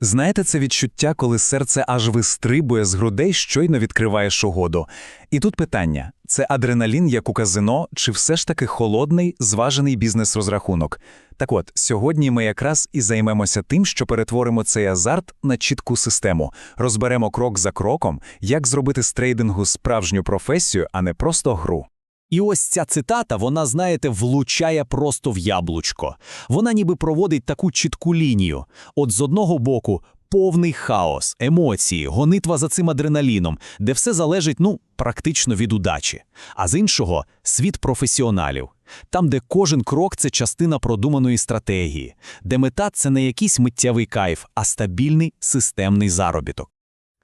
Знаєте, це відчуття, коли серце аж вистрибує з грудей, щойно відкриваєш угоду. І тут питання: це адреналін, як у казино, чи все ж таки холодний, зважений бізнес-розрахунок? Так от, сьогодні ми якраз і займемося тим, що перетворимо цей азарт на чітку систему, розберемо крок за кроком, як зробити з трейдингу справжню професію, а не просто гру. І ось ця цитата, вона, знаєте, влучає просто в яблучко. Вона ніби проводить таку чітку лінію. От з одного боку повний хаос, емоції, гонитва за цим адреналіном, де все залежить, ну, практично від удачі. А з іншого світ професіоналів. Там, де кожен крок це частина продуманої стратегії, де мета це не якийсь миттєвий кайф, а стабільний системний заробіток.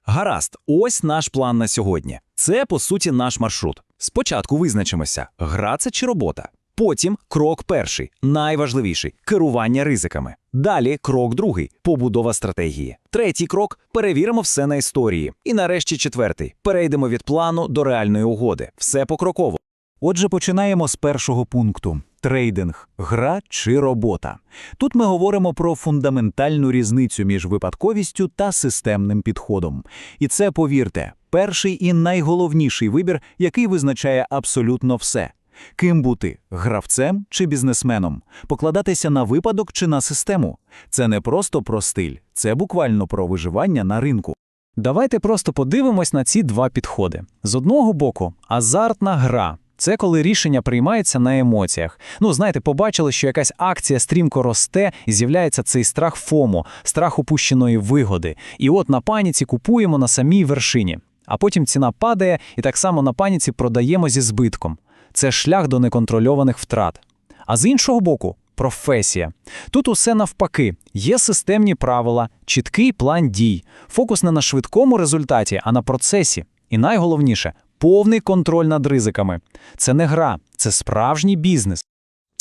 Гаразд, ось наш план на сьогодні. Це, по суті, наш маршрут. Спочатку визначимося, гра це чи робота. Потім крок перший, найважливіший керування ризиками. Далі крок другий побудова стратегії. Третій крок перевіримо все на історії. І нарешті четвертий перейдемо від плану до реальної угоди. Все покроково. Отже, починаємо з першого пункту трейдинг, гра чи робота. Тут ми говоримо про фундаментальну різницю між випадковістю та системним підходом. І це, повірте, перший і найголовніший вибір, який визначає абсолютно все. Ким бути гравцем чи бізнесменом, покладатися на випадок чи на систему. Це не просто про стиль, це буквально про виживання на ринку. Давайте просто подивимось на ці два підходи. З одного боку, азартна гра. Це коли рішення приймається на емоціях. Ну, знаєте, побачили, що якась акція стрімко росте, і з'являється цей страх ФОМО, страх упущеної вигоди. І от на паніці купуємо на самій вершині. А потім ціна падає, і так само на паніці продаємо зі збитком. Це шлях до неконтрольованих втрат. А з іншого боку, професія. Тут усе навпаки, є системні правила, чіткий план дій, фокус не на швидкому результаті, а на процесі. І найголовніше повний контроль над ризиками. Це не гра, це справжній бізнес.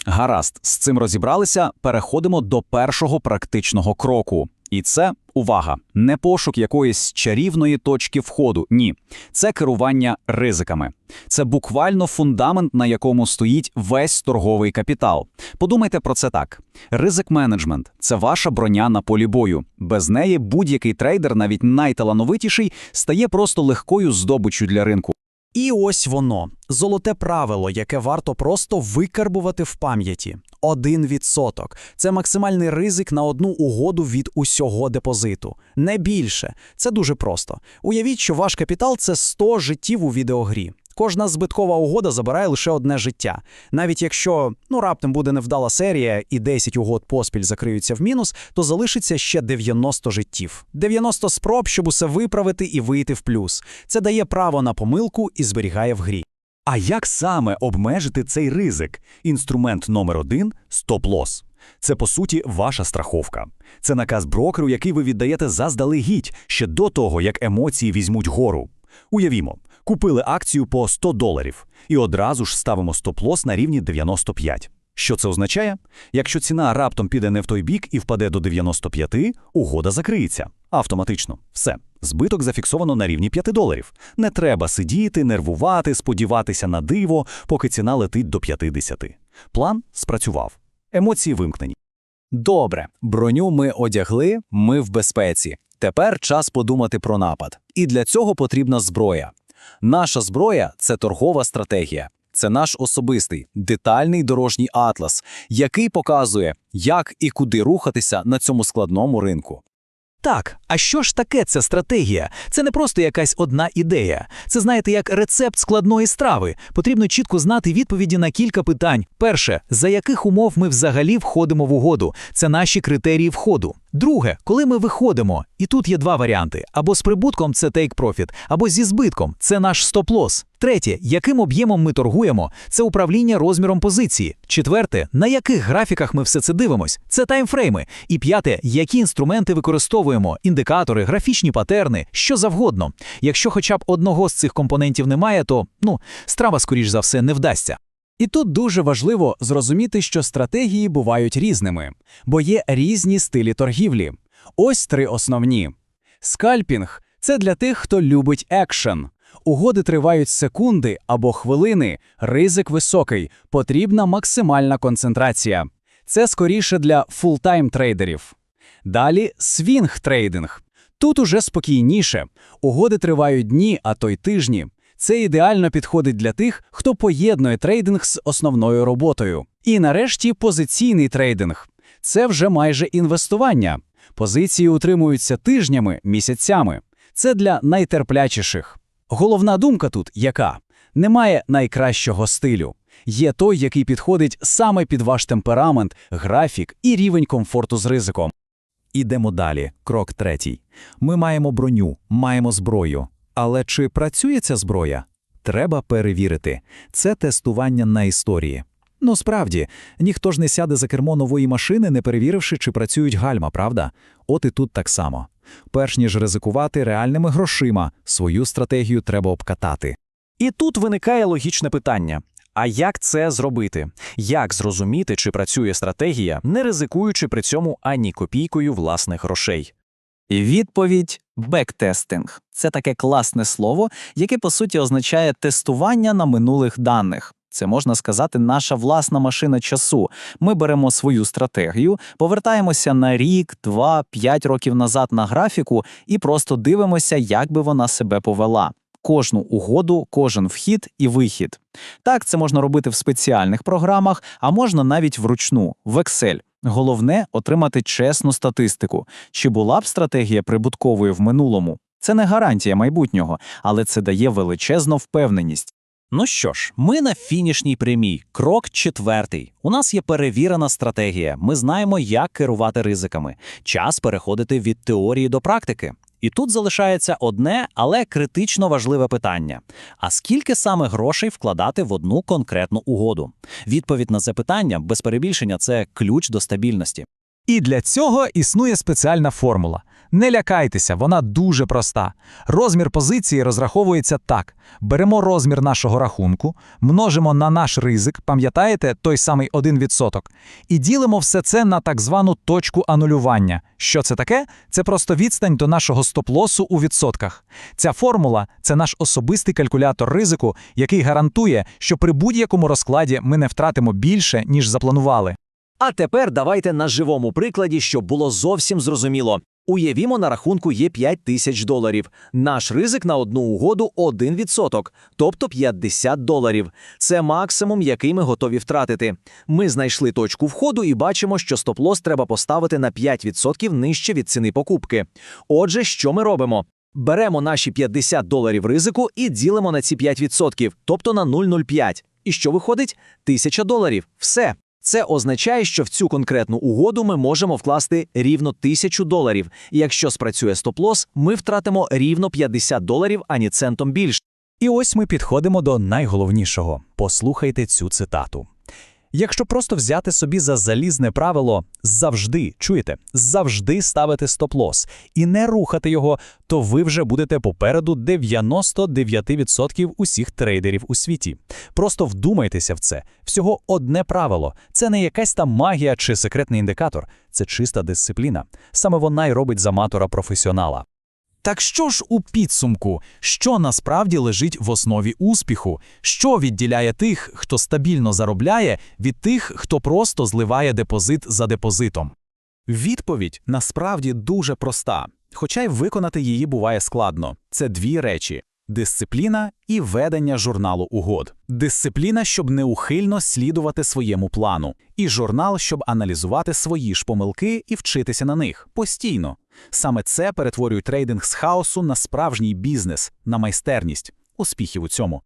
Гаразд, з цим розібралися, переходимо до першого практичного кроку. І це увага, не пошук якоїсь чарівної точки входу. Ні, це керування ризиками. Це буквально фундамент, на якому стоїть весь торговий капітал. Подумайте про це так: ризик менеджмент це ваша броня на полі бою. Без неї будь-який трейдер, навіть найталановитіший, стає просто легкою здобиччю для ринку. І ось воно золоте правило, яке варто просто викарбувати в пам'яті. Один відсоток це максимальний ризик на одну угоду від усього депозиту. Не більше. Це дуже просто. Уявіть, що ваш капітал це 100 життів у відеогрі. Кожна збиткова угода забирає лише одне життя. Навіть якщо ну раптом буде невдала серія і 10 угод поспіль закриються в мінус, то залишиться ще 90 життів. 90 спроб, щоб усе виправити і вийти в плюс. Це дає право на помилку і зберігає в грі. А як саме обмежити цей ризик? Інструмент номер один стоп-лос. Це, по суті, ваша страховка. Це наказ брокеру, який ви віддаєте заздалегідь ще до того, як емоції візьмуть гору. Уявімо, купили акцію по 100 доларів і одразу ж ставимо стоп-лос на рівні 95. Що це означає? Якщо ціна раптом піде не в той бік і впаде до 95, угода закриється. Автоматично. Все. Збиток зафіксовано на рівні 5 доларів. Не треба сидіти, нервувати, сподіватися на диво, поки ціна летить до 50. План спрацював. Емоції вимкнені. Добре, броню ми одягли, ми в безпеці. Тепер час подумати про напад. І для цього потрібна зброя. Наша зброя це торгова стратегія. Це наш особистий детальний дорожній атлас, який показує, як і куди рухатися на цьому складному ринку. Так, а що ж таке ця стратегія? Це не просто якась одна ідея. Це, знаєте, як рецепт складної страви. Потрібно чітко знати відповіді на кілька питань. Перше, за яких умов ми взагалі входимо в угоду? Це наші критерії входу. Друге, коли ми виходимо, і тут є два варіанти: або з прибутком це take profit, або зі збитком це наш стоп-лос. Третє, яким об'ємом ми торгуємо, це управління розміром позиції. Четверте, на яких графіках ми все це дивимось, це таймфрейми. І п'яте, які інструменти використовуємо, індикатори, графічні патерни, що завгодно. Якщо хоча б одного з цих компонентів немає, то ну страва, скоріш за все, не вдасться. І тут дуже важливо зрозуміти, що стратегії бувають різними, бо є різні стилі торгівлі. Ось три основні. Скальпінг це для тих, хто любить екшен. Угоди тривають секунди або хвилини, ризик високий, потрібна максимальна концентрація. Це скоріше для фултайм трейдерів. Далі свінг-трейдинг. Тут уже спокійніше. Угоди тривають дні, а то й тижні. Це ідеально підходить для тих, хто поєднує трейдинг з основною роботою. І нарешті позиційний трейдинг. Це вже майже інвестування. Позиції утримуються тижнями, місяцями. Це для найтерплячіших. Головна думка тут яка? Немає найкращого стилю. Є той, який підходить саме під ваш темперамент, графік і рівень комфорту з ризиком. Ідемо далі. Крок третій. Ми маємо броню, маємо зброю. Але чи працює ця зброя? Треба перевірити. Це тестування на історії. Ну, справді, ніхто ж не сяде за кермо нової машини, не перевіривши, чи працюють гальма, правда? От і тут так само. Перш ніж ризикувати реальними грошима, свою стратегію треба обкатати. І тут виникає логічне питання. А як це зробити? Як зрозуміти, чи працює стратегія, не ризикуючи при цьому ані копійкою власних грошей? Відповідь бектестинг. Це таке класне слово, яке по суті означає тестування на минулих даних. Це можна сказати, наша власна машина часу. Ми беремо свою стратегію, повертаємося на рік, два, п'ять років назад на графіку і просто дивимося, як би вона себе повела. Кожну угоду, кожен вхід і вихід. Так, це можна робити в спеціальних програмах, а можна навіть вручну, в Excel. Головне отримати чесну статистику. Чи була б стратегія прибутковою в минулому? Це не гарантія майбутнього, але це дає величезну впевненість. Ну що ж, ми на фінішній прямій. Крок четвертий. У нас є перевірена стратегія. Ми знаємо, як керувати ризиками. Час переходити від теорії до практики. І тут залишається одне, але критично важливе питання: а скільки саме грошей вкладати в одну конкретну угоду? Відповідь на це питання без перебільшення це ключ до стабільності. І для цього існує спеціальна формула. Не лякайтеся, вона дуже проста. Розмір позиції розраховується так: беремо розмір нашого рахунку, множимо на наш ризик, пам'ятаєте, той самий 1%, і ділимо все це на так звану точку анулювання. Що це таке? Це просто відстань до нашого стоп-лосу у відсотках. Ця формула це наш особистий калькулятор ризику, який гарантує, що при будь-якому розкладі ми не втратимо більше, ніж запланували. А тепер давайте на живому прикладі, щоб було зовсім зрозуміло. Уявімо, на рахунку є 5 тисяч доларів. Наш ризик на одну угоду 1%, тобто 50 доларів. Це максимум, який ми готові втратити. Ми знайшли точку входу і бачимо, що стоп-лос треба поставити на 5% нижче від ціни покупки. Отже, що ми робимо? Беремо наші 50 доларів ризику і ділимо на ці 5%, тобто на 0,05. І що виходить? 1000 доларів. Все. Це означає, що в цю конкретну угоду ми можемо вкласти рівно 1000 доларів. І якщо спрацює стоп-лос, ми втратимо рівно 50 доларів, ані центом більше. І ось ми підходимо до найголовнішого. Послухайте цю цитату. Якщо просто взяти собі за залізне правило завжди, чуєте, завжди ставити стоп-лос і не рухати його, то ви вже будете попереду 99% усіх трейдерів у світі. Просто вдумайтеся в це. Всього одне правило. Це не якась там магія чи секретний індикатор, це чиста дисципліна. Саме вона й робить з аматора професіонала. Так що ж у підсумку, що насправді лежить в основі успіху? Що відділяє тих, хто стабільно заробляє, від тих, хто просто зливає депозит за депозитом? Відповідь насправді дуже проста, хоча й виконати її буває складно. Це дві речі: дисципліна і ведення журналу угод. Дисципліна, щоб неухильно слідувати своєму плану, і журнал, щоб аналізувати свої ж помилки і вчитися на них постійно. Саме це перетворює трейдинг з хаосу на справжній бізнес, на майстерність. Успіхів у цьому!